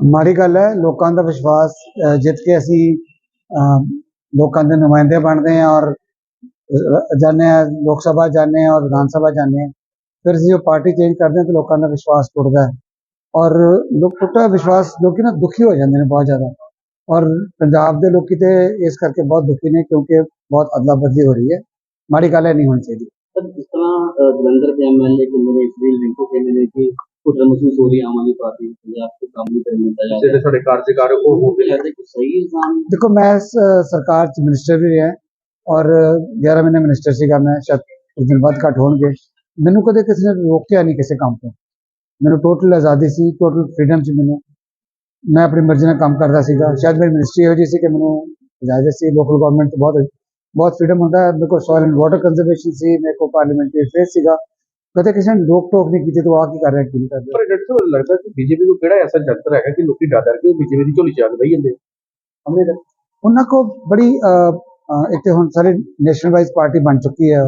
ਮਾੜੀ ਗੱਲ ਹੈ ਲੋਕਾਂ ਦਾ ਵਿਸ਼ਵਾਸ ਅ, ਜਿੱਤ ਕੇ ਅਸੀਂ ਅ, ਲੋਕਾਂ ਦੇ ਨੁਮਾਇੰਦੇ ਬਣਦੇ ਹਾਂ ਔਰ ਅ, ਜਾਂਦੇ ਹਾਂ ਲੋਕ ਸਭਾ ਜਾਂਦੇ ਹਾਂ ਔਰ ਵਿਧਾਨ ਸਭਾ ਜਾਂਦੇ ਹਾਂ ਫਿਰ ਅਸੀਂ ਜੋ ਪਾਰਟੀ ਚੇਂਜ ਕਰਦੇ ਹਾਂ ਤਾਂ ਲੋਕਾਂ ਦਾ ਵਿਸ਼ਵਾਸ ਟੁੱਟਦਾ ਹੈ। ਔਰ ਲੋਕ ਟੁੱਟਾ ਵਿਸ਼ਵਾਸ ਲੋਕੀ ਨਾ ਦੁਖੀ ਹੋ ਜਾਂਦੇ ਨੇ ਬਹੁਤ ਜ਼ਿਆਦਾ। ਔਰ ਪੰਜਾਬ ਦੇ ਲੋਕੀ ਤੇ ਇਸ ਕਰਕੇ ਬਹੁਤ ਦੁਖੀ ਨੇ ਕਿਉਂਕਿ ਬਹੁਤ ਅਦਲਾ ਬਦਲੀ ਹੋ ਰਹੀ ਹੈ। ਮਾੜੀ ਗੱਲ ਇਹ ਨਹੀਂ ਹੋਣੀ ਚਾਹੀਦੀ। ਸਰ ਜਿਸ ਤਰ੍ਹਾਂ ਅ, ਜਲੰਧਰ ਦੇ ਐਮਐਲਏ ਕਹਿੰਦੇ ਘੁੱਟਰ ਮਹਿਸੂਸ ਹੋ ਰਹੀ ਹੈ ਆਮ ਆਦਮੀ ਪਾਰਟੀ ਨੂੰ ਪੰਜਾਬ ਤੋਂ ਕੰਮ ਨਹੀਂ ਕਰਨ ਦਿੱਤਾ ਜਾ ਜਿਹੜੇ ਸਾਡੇ ਕਾਰਜਕਾਰ ਉਹ ਹੋ ਗਏ ਲੱਗਦਾ ਕਿ ਸਹੀ ਇਲਜ਼ਾਮ ਦੇਖੋ ਮੈਂ ਸ- ਸਰਕਾਰ ਚ ਮਿਨਿਸਟਰ ਵੀ ਰਿਹਾ ਔਰ 11 ਮਹੀਨੇ ਮਿਨਿਸਟਰ ਸੀਗਾ ਮੈਂ ਸ਼ਾਇਦ ਕੁਝ ਦਿਨ ਬਾਅਦ ਘੱਟ ਹੋਣਗੇ। ਮੈਨੂੰ ਕਦੇ ਕਿਸੇ ਨੇ ਰੋਕਿਆ ਨਹੀਂ ਕਿਸੇ ਕੰਮ ਤੋਂ। ਮੈਨੂੰ ਟੋਟਲ ਆਜ਼ਾਦੀ ਸੀ ਟੋਟਲ ਫ੍ਰੀडम ਸੀ ਮੈਨੂੰ। ਮੈਂ ਆਪਣੀ ਮਰਜ਼ੀ ਨਾਲ ਕੰਮ ਕਰਦਾ ਸੀਗਾ। ਸ਼ਾਇਦ ਮੇਰੀ ਮਿਨਿਸਟਰੀ ਇਹੋ ਜਿਹੀ ਸੀ ਕਿ ਮੈਨੂੰ ਇਜਾਜ਼ਤ ਸੀ ਲੋਕਲ ਗਵਰਨਮੈਂਟ ਤੋਂ ਬਹੁਤ ਬਹੁਤ ਫ੍ਰੀडम ਹੁੰਦਾ। ਹੈ। ਮੇਰੇ ਕੋਲ ਸੋਇਲ ਐਂਡ ਵਾਟਰ ਕੰਜ਼ਰਵੇਸ਼ਨ ਸੀ ਮੇਰੇ ਕੋਲ ਪਾਰਲੀਮੈਂਟਰੀ ਅਫੇਅਰ ਸੀਗਾ। ਕਦੇ ਕਿਸੇ ਨੇ ਰੋਕ ਟੋਕ ਨਹੀਂ ਕੀਤੀ ਤੂੰ ਆ ਕੀ ਕਰ ਰਿਹਾ ਕੀ ਨਹੀਂ ਕਰ ਰਿਹਾ? ਪਰ ਡਾਕਟਰ ਸਾਹਿਬ ਲੱਗਦਾ ਕਿ ਬੀਜੇਪੀ ਨੂੰ ਕਿਹੜਾ ਐਸਾ ਜੰਤਰ ਹੈਗਾ ਕਿ ਲੋਕੀ ਡਰ ਡਰ ਕੇ ਬੀਜੇਪੀ ਦੀ ਝੋਲੀ ਚਾਕ ਬਈ ਜਾਂਦੇ ਹਮਲੇ ਦਾ ਉਹਨਾਂ ਕੋ ਬੜੀ ਤੇ ਹੁਣ ਸਾਰੇ ਨੈਸ਼ਨਲ ਵਾਈਜ਼ ਪਾਰਟੀ ਬਣ ਚੁੱਕੀ ਹੈ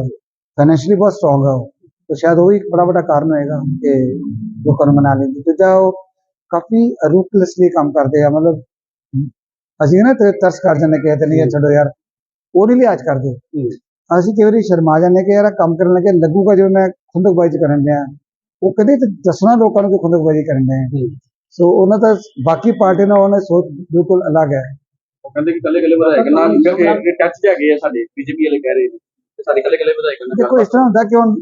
ਫਾਈਨੈਂਸ਼ੀਅਲੀ ਬਹੁਤ ਸਟਰੋਂਗ ਹੈ ਉਹ। ਤਾਂ ਸ਼ਾਇਦ ਉਹ ਵੀ ਇੱਕ ਬੜਾ ਵੱਡਾ ਕਾਰਨ ਹੋਏਗਾ ਕਿ ਲੋਕਾਂ ਨੂੰ ਮਨਾ ਲੈਂਦੀ। ਦੂਜਾ ਉਹ ਕਾਫੀ ਰੂਟਲੈਸਲੀ ਕੰਮ ਕਰਦੇ ਆ। ਮਤਲਬ ਅਸੀਂ ਨਾ ਤੇ ਤਰਸ ਕਰ ਜਾਂਦੇ ਕਿ ਤੇ ਨਹੀਂ ਛੱਡੋ ਯਾਰ। ਉਹ ਨਹੀਂ ਲਿਹਾਜ਼ ਕਰਦੇ। ਅਸੀਂ ਕਈ ਵਾਰੀ ਸ਼ਰਮਾ ਜਾਂਦੇ ਕਿ ਯਾਰ ਕੰਮ ਕਰਨ ਲੱਗੇ ਲੱਗੂਗਾ ਜਿਵੇਂ ਮੈਂ ਖੁੰਦਕਬਾਜ਼ੀ ਕਰਨ ਡਿਆ। ਉਹ ਕਹਿੰਦੇ ਤੇ ਦੱਸਣਾ ਲੋਕਾਂ ਨੂੰ ਕਿ ਖੁੰਦਕਬਾਜ਼ੀ ਕਰਨ ਡਿਆ ਸੋ ਉਹਨਾਂ ਦਾ ਬਾਕੀ ਪਾਰਟੀ ਨਾਲ ਉਹਨਾਂ ਦੀ ਸੋਚ ਬਿਲਕੁਲ ਅਲੱਗ ਹੈ। ਉਹ ਕਹਿੰਦੇ ਕਿ ਕੱਲੇ ਕੱਲੇ ਵਿਧਾਇਕ ਨਾਲ ਇਹ ਟੱਚ ਤੇ ਹੈਗੇ ਆ ਸਾਡੇ ਬੀਜੇਪੀ ਵਾਲੇ ਕਹਿ ਰਹੇ ਨੇ। ਸਾਡੇ ਕੱਲੇ ਕੱਲੇ ਵਿਧਾਇਕ ਨਾਲ ਦੇਖੋ ਇਸ ਤਰ੍ਹਾਂ ਹੁੰਦਾ ਕਿ ਹੁਣ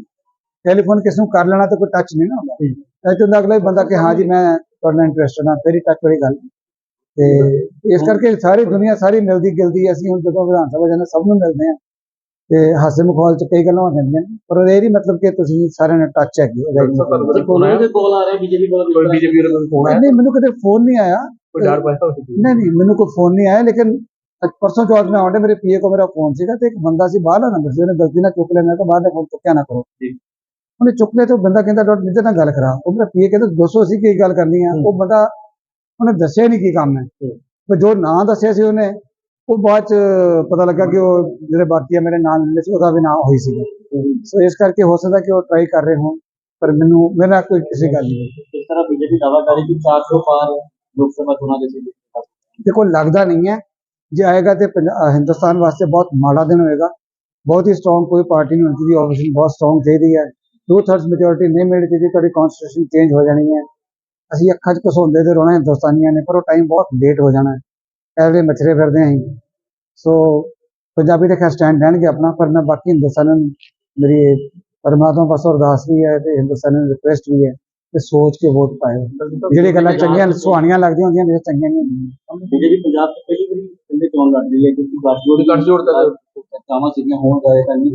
ਟੈਲੀਫੋਨ ਕਿਸ ਨੂੰ ਕਰ ਲੈਣਾ ਤੇ ਕੋਈ ਟੱਚ ਨਹੀਂ ਨਾ ਹੁੰਦਾ। ਇਹ ਤਾਂ ਹੁੰਦਾ ਅਗਲਾ ਬੰਦਾ ਕਿ ਹਾਂ ਜੀ ਮੈਂ ਤੁਹਾਡੇ ਨਾਲ ਇੰਟਰਸਟਡ ਹਾਂ ਫਿਰ ਹੀ ਟੱਚ ਵਾਲੀ ਗੱਲ। ਤੇ ਇਸ ਕਰਕੇ ਸਾਰੀ ਦੁਨੀਆ ਸਾਰੀ ਮਿਲਦੀ ਗਿਲਦੀ ਹੈ। ਅਸੀਂ ਹੁਣ ਜਦੋਂ ਵਿਧਾਨ ਸਭਾ ਜਾਂਦੇ ਸਭ ਨੂੰ ਮਿਲਦੇ ਹਾਂ। ਤੇ ਹਾਸੇ ਮਖੌਲ ਚ ਕਈ ਗੱਲਾਂ ਹੋ ਜਾਂਦੀਆਂ ਨੇ ਪਰ ਇਹ ਨਹੀਂ ਮਤਲਬ ਕਿ ਤੁਸੀਂ ਸਾਰਿਆਂ ਨਾਲ ਟੱਚ ਹੈਗੇ ਹੋ ਕੋਲੋਂ ਆ ਰਿਹਾ ਬੀਜੇਪੀ ਕੋਲ ਕੋਈ ਬੀਜੇਪੀ ਵਾਲੇ ਨੂੰ ਫੋਨ ਆਇਆ? ਨਹੀਂ ਮੈਨੂੰ ਕਦੇ ਫੋਨ ਨਹੀਂ ਆਇਆ। ਕੋਈ ਡਰ ਨਹੀਂ ਨਹੀਂ ਮੈਨੂੰ ਕੋਈ ਫੋਨ ਨਹੀਂ ਆਇਆ ਲੇਕਿਨ ਅੱਜ ਪਰਸੋਂ ਚੌਥ ਮੈਂ ਆਉਂਦੇ ਮੇਰੇ ਪੀਏ ਕੋ ਮੇਰਾ ਫੋਨ ਸੀਗਾ ਤੇ ਇੱਕ ਬੰਦਾ ਸੀ ਬਾਹਰਲਾ ਨੰਬਰ ਸੀ ਉਹਨੇ ਗਲਤੀ ਨਾਲ ਚੁੱਕ ਲਿਆ ਮੈਂ ਕਿਹਾ ਬਾਹਰ ਦਾ ਫੋਨ ਚੁੱਕਿਆ ਨਾ ਕਰੋ। ਜੀ। ਉਹਨੇ ਚੁੱਕ ਲਿਆ ਤੇ ਉਹ ਬੰਦਾ ਕਹਿੰਦਾ ਡਾਕਟਰ ਨਿੱਜਰ ਨਾਲ ਗੱਲ ਕਰਾ। ਉਹ ਮੇਰਾ ਪੀਏ ਕਹਿੰਦਾ ਦੱਸੋ ਅਸੀਂ ਕੀ ਗੱਲ ਕਰਨੀ ਆ? ਉਹ ਬੰਦਾ ਉਹਨੇ ਦੱਸਿਆ ਨਹੀਂ ਕੀ ਕੰਮ ਹੈ। ਪਰ ਜੋ ਨਾਂ ਦੱਸਿਆ ਸੀ ਉਹਨੇ ਉਹ ਬਾਅਦ ਚ ਪਤਾ ਲੱਗਾ ਕਿ ਉਹ ਜਿਹੜੇ ਬਾਕੀ ਆ ਮੇਰੇ ਨਾਂ ਲੈਂਦੇ ਸੀ ਉਹਦਾ ਵੀ ਨਾਂ ਹੋਈ ਸੀਗਾ। ਸੋ ਇਸ ਕਰਕੇ ਹੋ ਸਕਦਾ ਕਿ ਉਹ ਟਰਾਈ ਕਰ ਰਹੇ ਹੋਣ ਪਰ ਮੈਨੂੰ ਮੇਰੇ ਨਾਲ ਕੋਈ ਕਿਸੇ ਗੱਲ ਨਹੀਂ। ਇਸ ਤਰ੍ਹਾਂ ਬੀਜੇਪੀ ਦਾਅਵਾ ਕਰ ਰਹੀ ਕਿ 400 ਪਾਰ ਲੋਕ ਸਭਾ ਚੋਣਾਂ ਦੇ ਸੀ ਦੇਖੋ ਲੱਗਦਾ ਨਹੀਂ ਹੈ। ਜੇ ਆਏਗਾ ਤੇ ਹਿੰਦੁਸਤਾਨ ਵਾਸਤੇ ਬਹੁਤ ਮਾੜਾ ਦਿਨ ਹੋਏਗਾ। ਬਹੁਤ ਹੀ ਸਟਰੋਂਗ ਕੋਈ ਪਾਰਟੀ ਨਹੀਂ ਹੋਣੀ ਚਾਹੀਦੀ ਆਪੋਜੀਸ਼ਨ ਬਹੁਤ ਸਟਰੋਂਗ ਚਾਹੀਦੀ ਹੈ। ਟੂ ਥਰਡਸ ਮੈਜੋਰਿਟੀ ਨਹੀਂ ਮਿਲਣੀ ਚਾਹੀਦੀ ਤੁਹਾਡੀ ਕਨਸਟੀਟਿਊਸ਼ਨ ਚੇਂਜ ਹੋ ਜਾਣੀ ਹੈ। ਅਸੀਂ ਅੱਖਾਂ 'ਚ ਘਸੋਂਦੇ ਤੇ ਰੋਣਾ ਹਿੰਦੁਸਤਾਨੀਆਂ ਨੇ ਪਰ ਉਹ ਟਾਈਮ ਬਹੁਤ ਲੇਟ ਹੋ ਜਾਣਾ ਹੈ। ਐਵੇਂ ਮਛਰੇ ਫਿਰਦੇ ਆਂ ਸੋ ਪੰਜਾਬੀ ਦੇ ਖੈਰ ਸਟੈਂਡ ਲੈਣਗੇ ਆਪਣਾ ਪਰ ਮੈਂ ਬਾਕੀ ਹਿੰਦੁਸਤਾਨਾਂ ਨੂੰ ਮੇਰੀ ਪਰਮਾਤਮਾ ਪਾਸੋਂ ਅਰਦਾਸ ਵੀ ਹੈ ਤੇ ਹਿੰਦੁਸਤਾਨਾਂ ਨੂੰ ਰਿਕੁਐਸਟ ਵੀ ਹੈ ਕਿ ਸੋਚ ਕੇ ਵੋਟ ਪਾਇਓ। ਜਿਹੜੀ ਗੱਲਾਂ ਚੰਗੀਆਂ ਸੁਹਾਣੀਆਂ ਲੱਗਦੀਆਂ ਹੁੰਦੀਆਂ ਨੇ ਚੰਗੀਆਂ ਨਹੀਂ ਹੁੰਦੀਆਂ। ਬੀਜੇਪੀ ਪੰਜਾਬ ਤੋਂ ਪਹਿਲੀ ਵਾਰੀ ਕਹਿੰਦੇ ਚੋਣ ਲੜ ਰਹੀ ਹੈ ਕਿਉਂਕਿ ਗੱਠਜੋੜ ਗੱਠਜੋੜ ਤਾਂ- ਚਾਵਾਂ ਸੀਗੀਆਂ ਹੋਣ ਗਏ ਤਾਂ ਨਹੀਂ